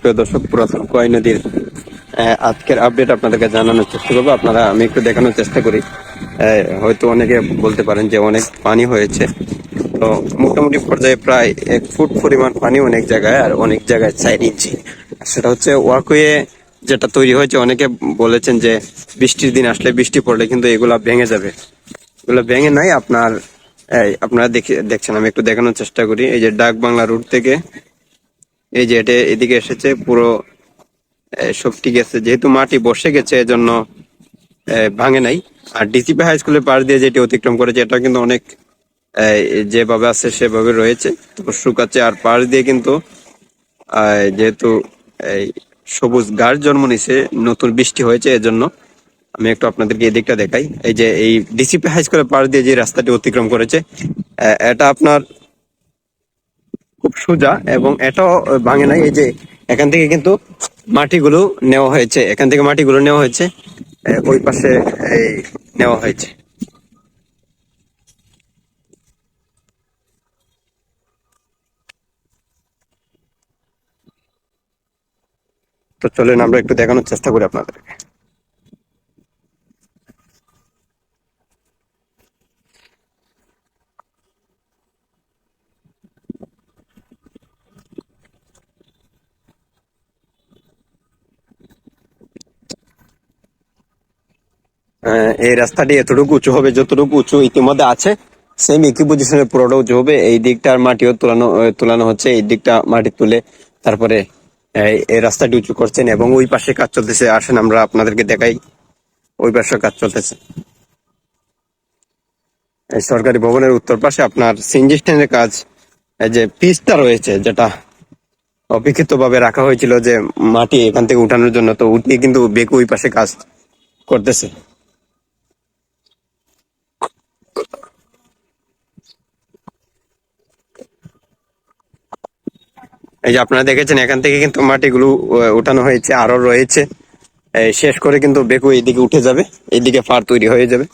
সুপ্রিয় দর্শক, পুরাতন কোয়াই নদীর আজকের আপডেট আপনাদেরকে জানানোর চেষ্টা করব। আপনারা, আমি একটু দেখানোর চেষ্টা করি। হয়তো অনেকে বলতে পারেন যে অনেক পানি হয়েছে। তো মোটামুটি পর্যায়ে প্রায় এক ফুট পরিমাণ পানি অনেক জায়গায় আর অনেক জায়গায় চার ইঞ্চি সেটা হচ্ছে ওয়াকওয়ে যেটা তৈরি হয়েছে, অনেকে বলেছেন যে বৃষ্টির দিন আসলে বৃষ্টি পড়লে কিন্তু এগুলা ভেঙে যাবে। এগুলো ভেঙে নাই, আপনার আপনারা দেখে, দেখছেন। আমি একটু দেখানোর চেষ্টা করি। এই যে ডাক বাংলা রুট থেকে এই যে এটা এদিকে এসেছে পুরো আহ, সব ঠিক আছে যেহেতু মাটি বসে গেছে এজন্য ভাঙে নাই। আর ডিসিপি হাই স্কুলের পাশ দিয়ে যেটি অতিক্রম করেছে এটা কিন্তু অনেক যেভাবে আছে সেভাবে রয়েছে। তো শুকাচ্ছে আর পাশ দিয়ে কিন্তু যেহেতু এই সবুজ গাছ জন্ম নিছে নতুন বৃষ্টি হয়েছে এজন্য আমি একটু আপনাদেরকে এই দিকটা দেখাই। এই যে এই ডিসিপি হাই স্কুলের পাশ দিয়ে যে রাস্তাটি অতিক্রম করেছে এটা আপনার সোজা এবং এটাও ভাঙে নাই। এই যে এখান থেকে কিন্তু মাটিগুলো নেওয়া হয়েছে। এখান থেকে মাটিগুলো নেওয়া হয়েছে ওই পাশে নেওয়া হয়েছে। তো চলেন আমরা একটু দেখানোর চেষ্টা করি আপনাদেরকে। এই রাস্তাটি এতটুকু উঁচু হবে, যতটুকু উঁচু ইতিমধ্যে আছে সেম একই পজিশনে পুরোটা উঁচু হবে। এই দিকটার মাটিও তোলানো তোলানো হচ্ছে, এই দিকটা মাটি তুলে তারপরে, এই রাস্তাটি উঁচু করছেন এবং ওই পাশে কাজ চলতেছে। আসেন, আমরা আপনাদেরকে দেখাই, ওই পাশে কাজ চলতেছে। এই সরকারি ভবনের উত্তর পাশে আপনার সিনজি স্ট্যান্ডের কাজ যে পিচটা রয়েছে, যেটা অপেক্ষিত ভাবে রাখা হয়েছিল যে মাটি এখান থেকে উঠানোর জন্য, তো উঠিয়ে কিন্তু বেকু ওই পাশে কাজ করতেছে। এই যে আপনারা দেখেছেন, এখান থেকে কিন্তু মাটিগুলো উঠানো হয়েছে, আরও রয়েছে। শেষ করে কিন্তু বেকু এইদিকে উঠে যাবে, এইদিকে ফার তৈরি হয়ে যাবে।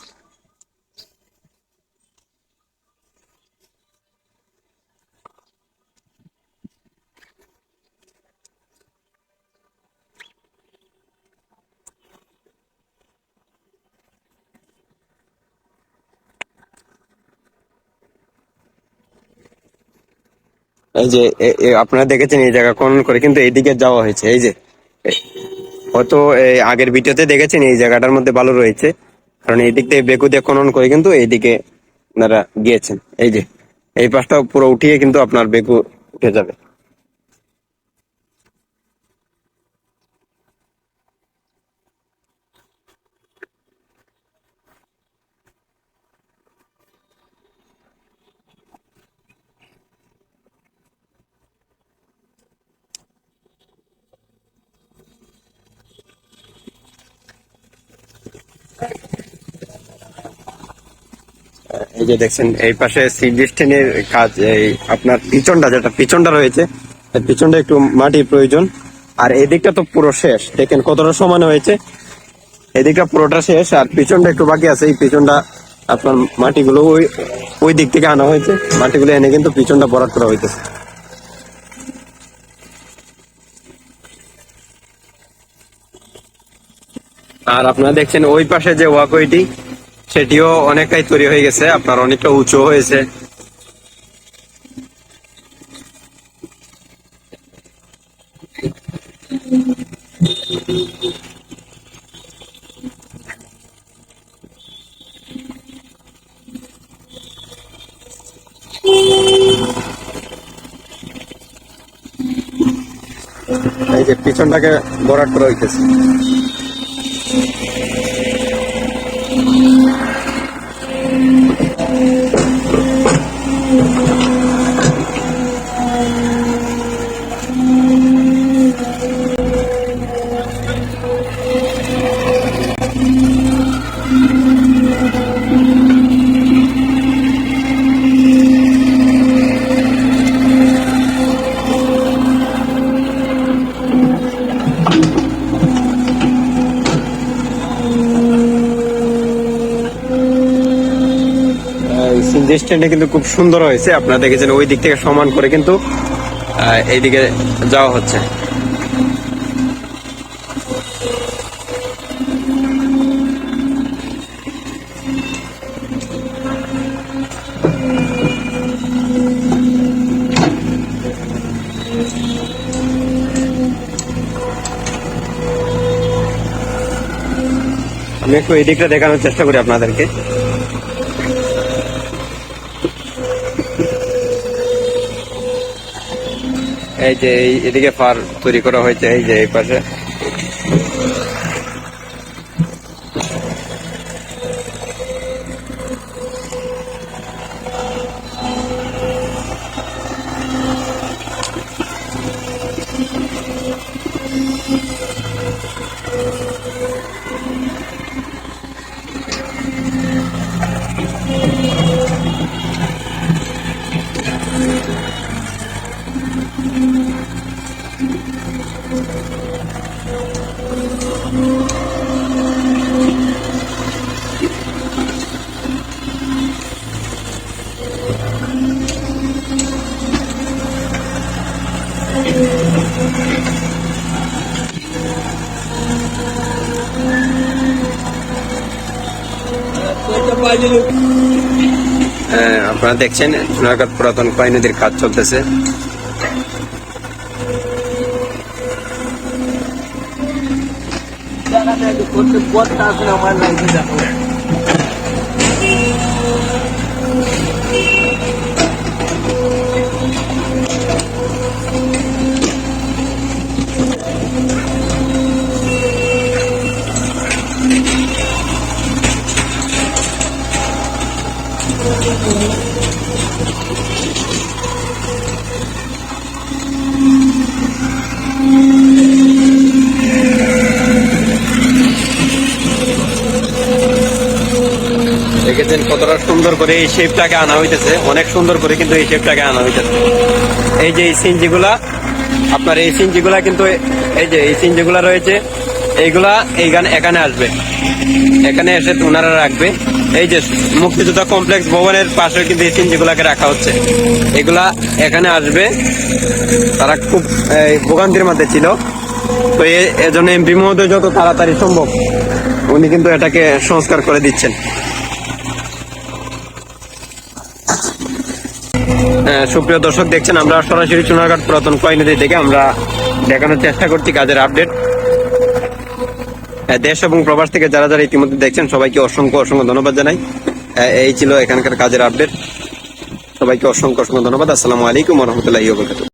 এই যে আপনারা দেখেছেন এই জায়গা খনন করে কিন্তু এইদিকে যাওয়া হয়েছে। এই যে হয়তো আগের ভিডিওতে দেখেছেন এই জায়গাটার মধ্যে ভালো রয়েছে। কারণ এই দিক থেকে বেকু দিয়ে খনন করে কিন্তু এইদিকে আপনারা গিয়েছেন। এই যে, এই পাশটা পুরো উঠিয়ে কিন্তু আপনার বেকু উঠে যাবে। এই যে দেখছেন, এই পাশে সিডিস্টেনের কাজ, এই আপনার পিছনটা, যেটা পিছনটা রয়েছে পিছনটা একটু মাটির প্রয়োজন। আর এদিকটা তো পুরো শেষ। দেখেন কতটা সমান হয়েছে। এদিকটা পুরোটা শেষ, আর পিছনটা একটু বাকি আছে। এই পিছনটা আপনার মাটিগুলো ওই ওই দিক থেকে আনা হয়েছে। মাটিগুলো এনে কিন্তু পিছনটা ভরাট করা হইতেছে। আর আপনারা দেখছেন, ওই পাশে যে ওয়াকওয়েটি সেটিও অনেকটাই তৈরি হয়ে গেছে, আপনার অনেকটা উঁচু হয়েছে। এই যে পিছনটাকে ভরাট করা হইতেছে। স্ট্যান্ডে কিন্তু খুব সুন্দর হয়েছে। আপনারা দেখেছেন ওই দিক থেকে সমান করে কিন্তু এইদিকে যাওয়া হচ্ছে। আমি একটু এই দিকটা দেখানোর চেষ্টা করি আপনাদেরকে। এই যে এদিকে ফার তৈরি করা হয়েছে এই যে এই পাশে। আপনারা দেখছেন সোনারঘাট পুরাতন কয় নদীর কাজ চলতেছে। দেখেছেন সুন্দর করে এই শেপটাকে আনা হইতেছে। অনেক সুন্দর করে কিন্তু এই শেপটাকে আনা হইতেছে। এই যে এই সিনজিগুলা, আপনার এই সিনজিগুলা কিন্তু এই যে এই সিনজিগুলা রয়েছে, এইগুলা এইখানে এখানে আসবে। এখানে এসে ওনারা রাখবে। এই যে মুক্তিযোদ্ধা কমপ্লেক্স ভবনের পাশে কিন্তু এই সিনজিগুলাকে রাখা হচ্ছে। এগুলা এখানে আসবে। তারা খুব ভোগান্তির মধ্যে ছিল। তো এজন্য এমপি মহোদয় যত তাড়াতাড়ি সম্ভব, উনি কিন্তু এটাকে সংস্কার করে দিচ্ছেন। সুপ্রিয় দর্শক, দেখছেন আমরা সরাসরি চুনারঘাট পুরাতন কয় নদী থেকে আমরা দেখানোর চেষ্টা করছি কাজের আপডেট দেশ এবং প্রবাস থেকে যারা যারা ইতিমধ্যে দেখছেন, সবাইকে অসংখ্য অসংখ্য ধন্যবাদ জানাই। এই ছিল এখানকার কাজের আপডেট সবাইকে অসংখ্য অসংখ্য ধন্যবাদ। আসসালামু আলাইকুম রহমতুল্লাহ